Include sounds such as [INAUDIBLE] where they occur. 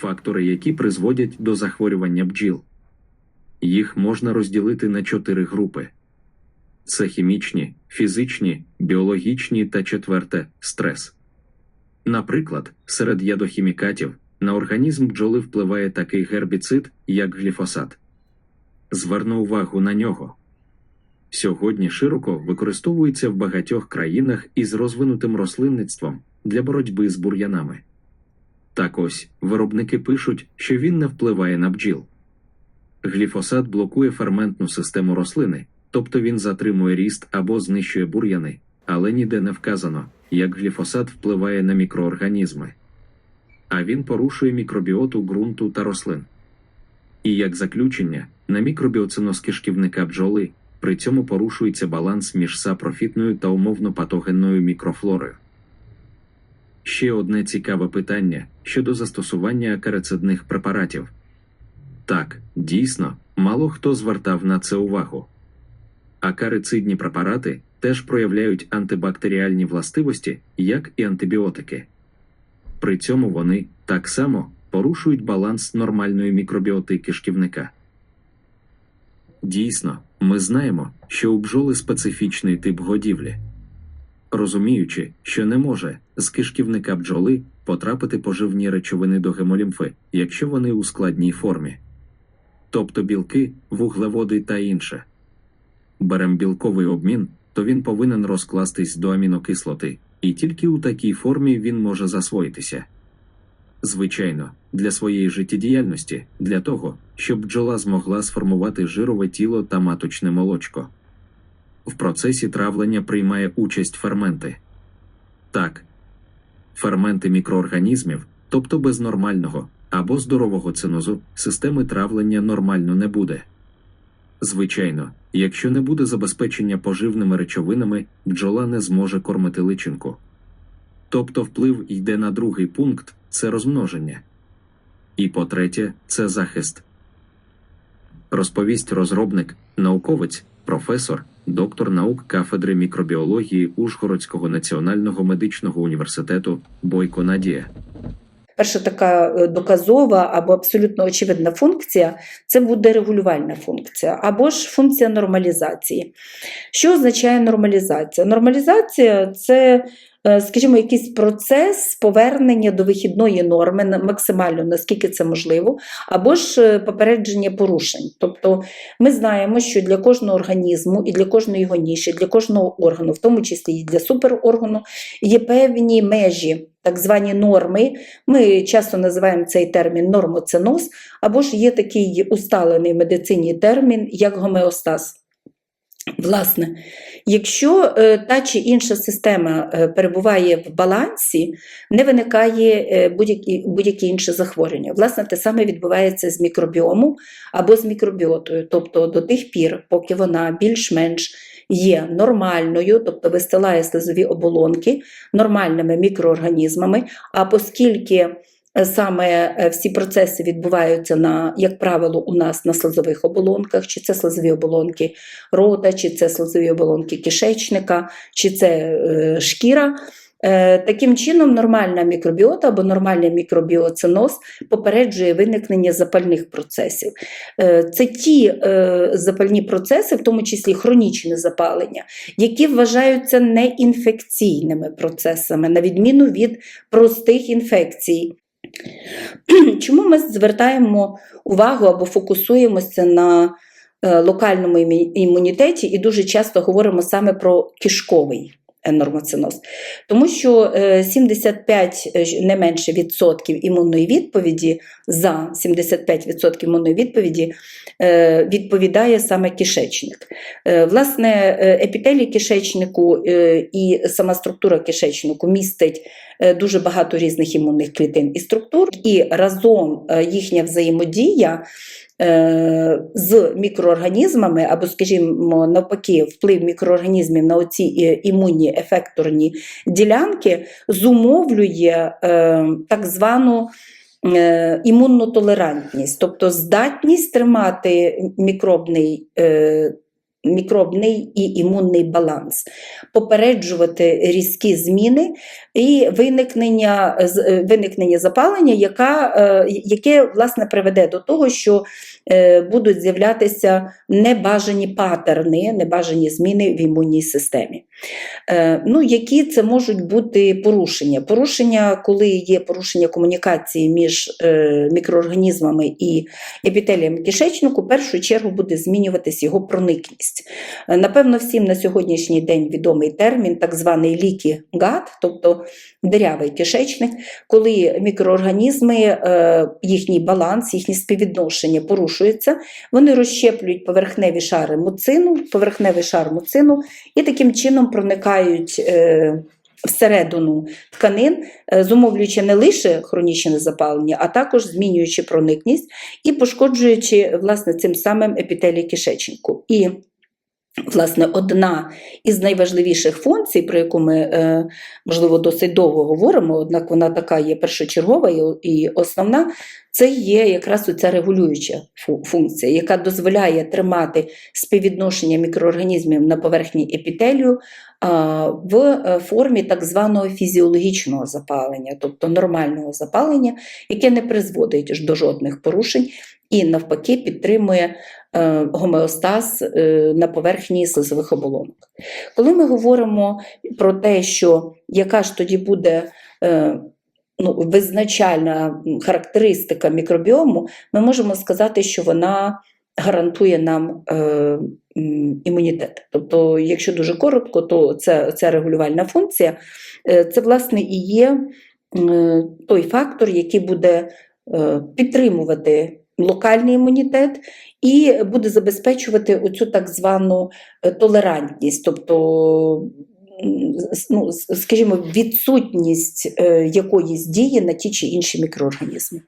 фактори, які призводять до захворювання бджіл. Їх можна розділити на чотири групи: це хімічні, фізичні, біологічні та четверте стрес. Наприклад, серед ядохімікатів на організм бджоли впливає такий гербіцид, як гліфосат. Зверну увагу на нього. Сьогодні широко використовується в багатьох країнах із розвинутим рослинництвом для боротьби з бур'янами. Так ось виробники пишуть, що він не впливає на бджіл. Гліфосат блокує ферментну систему рослини, тобто він затримує ріст або знищує бур'яни, але ніде не вказано, як гліфосат впливає на мікроорганізми. А він порушує мікробіоту ґрунту та рослин. І як заключення, на мікробіоциноз кишківника бджоли при цьому порушується баланс між сапрофітною та умовно патогенною мікрофлорою. Ще одне цікаве питання щодо застосування акарицидних препаратів. Так, дійсно, мало хто звертав на це увагу. Акарицидні препарати теж проявляють антибактеріальні властивості, як і антибіотики. При цьому вони так само порушують баланс нормальної мікробіоти кишківника. Дійсно, ми знаємо, що у бджоли специфічний тип годівлі. Розуміючи, що не може з кишківника бджоли потрапити поживні речовини до гемолімфи, якщо вони у складній формі, тобто білки, вуглеводи та інше. Берем білковий обмін, то він повинен розкластись до амінокислоти, і тільки у такій формі він може засвоїтися. Звичайно, для своєї життєдіяльності, для того, щоб бджола змогла сформувати жирове тіло та маточне молочко. В процесі травлення приймає участь ферменти. Так, ферменти мікроорганізмів, тобто без нормального або здорового цинозу, системи травлення нормально не буде. Звичайно, якщо не буде забезпечення поживними речовинами, бджола не зможе кормити личинку. Тобто вплив йде на другий пункт це розмноження. І по-третє, це захист. Розповість розробник, науковець, професор, доктор наук кафедри мікробіології Ужгородського національного медичного університету Бойко Надія. Перша така е, доказова або абсолютно очевидна функція це буде регулювальна функція, або ж функція нормалізації. Що означає нормалізація? Нормалізація це, скажімо, якийсь процес повернення до вихідної норми максимально наскільки це можливо, або ж е, попередження порушень. Тобто ми знаємо, що для кожного організму і для кожної його ніші, для кожного органу, в тому числі і для супероргану, є певні межі. Так звані норми, ми часто називаємо цей термін нормоценоз, або ж є такий усталений в медицині термін, як гомеостаз. Власне, якщо е, та чи інша система е, перебуває в балансі, не виникає е, будь-які будь інші захворювання. Власне, те саме відбувається з мікробіомом або з мікробіотою, тобто до тих пір, поки вона більш-менш є нормальною, тобто вистилає слизові оболонки нормальними мікроорганізмами, а оскільки саме е, всі процеси відбуваються на, як правило, у нас на слизових оболонках, чи це слизові оболонки рота, чи це слизові оболонки кишечника, чи це е, шкіра. Е, Таким чином, нормальна мікробіота або нормальний мікробіоциноз попереджує виникнення запальних процесів. Е, Це ті е, запальні процеси, в тому числі хронічне запалення, які вважаються неінфекційними процесами, на відміну від простих інфекцій. [CLEARS THROAT] Чому ми звертаємо увагу або фокусуємося на е, локальному імунітеті і дуже часто говоримо саме про кишковий нормоциноз? Тому що е, 75 е, не менше відсотків імунної відповіді за 75% імунної відповіді е, відповідає саме кишечник. Е, Власне, е, епітелій кишечнику е, і сама структура кишечнику містить е, дуже багато різних імунних клітин і структур, і разом е, їхня взаємодія е, з мікроорганізмами, або, скажімо, навпаки, вплив мікроорганізмів на оці е, імунні ефекторні ділянки зумовлює е, так звану е, імунну толерантність, тобто здатність тримати мікробний е, мікробний і імунний баланс, попереджувати різкі зміни і виникнення, е, виникнення запалення, яка, е, яке власне приведе до того, що е, будуть з'являтися небажані патерни, небажані зміни в імунній системі. Ну, які це можуть бути порушення? Порушення, коли є порушення комунікації між мікроорганізмами і епітелієм кишечнику, в першу чергу буде змінюватись його проникність. Е, Напевно, всім на сьогоднішній день відомий термін, так званий лікі гат, тобто дирявий кишечник, коли мікроорганізми, е, їхній баланс, їхнє співвідношення порушується, вони розщеплюють поверхневі шари муцину, поверхневий шар муцину і таким чином проникають е, всередину тканин, зумовлюючи не лише хронічне запалення, а також змінюючи проникність і пошкоджуючи власне цим самим епітелій кишечнику. І Власне, одна із найважливіших функцій, про яку ми, е, можливо, досить довго говоримо, однак вона така є першочергова і- основна, це є якраз оця регулююча функція, яка дозволяє тримати співвідношення мікроорганізмів на поверхні епітелію в е, формі так званого фізіологічного запалення, тобто нормального запалення, яке не призводить до жодних порушень і навпаки підтримує е, гомеостаз е, на поверхні слизових оболонок. Коли ми говоримо про те, що яка ж тоді буде е, ну, визначальна характеристика мікробіому, ми можемо сказати, що вона гарантує нам імунітет. Тобто, якщо дуже коротко, то це, ця регулювальна функція це власне і є той фактор, який буде підтримувати локальний імунітет і буде забезпечувати оцю так звану е, толерантність, тобто, ну, скажімо, відсутність е, якоїсь дії на ті чи інші мікроорганізми.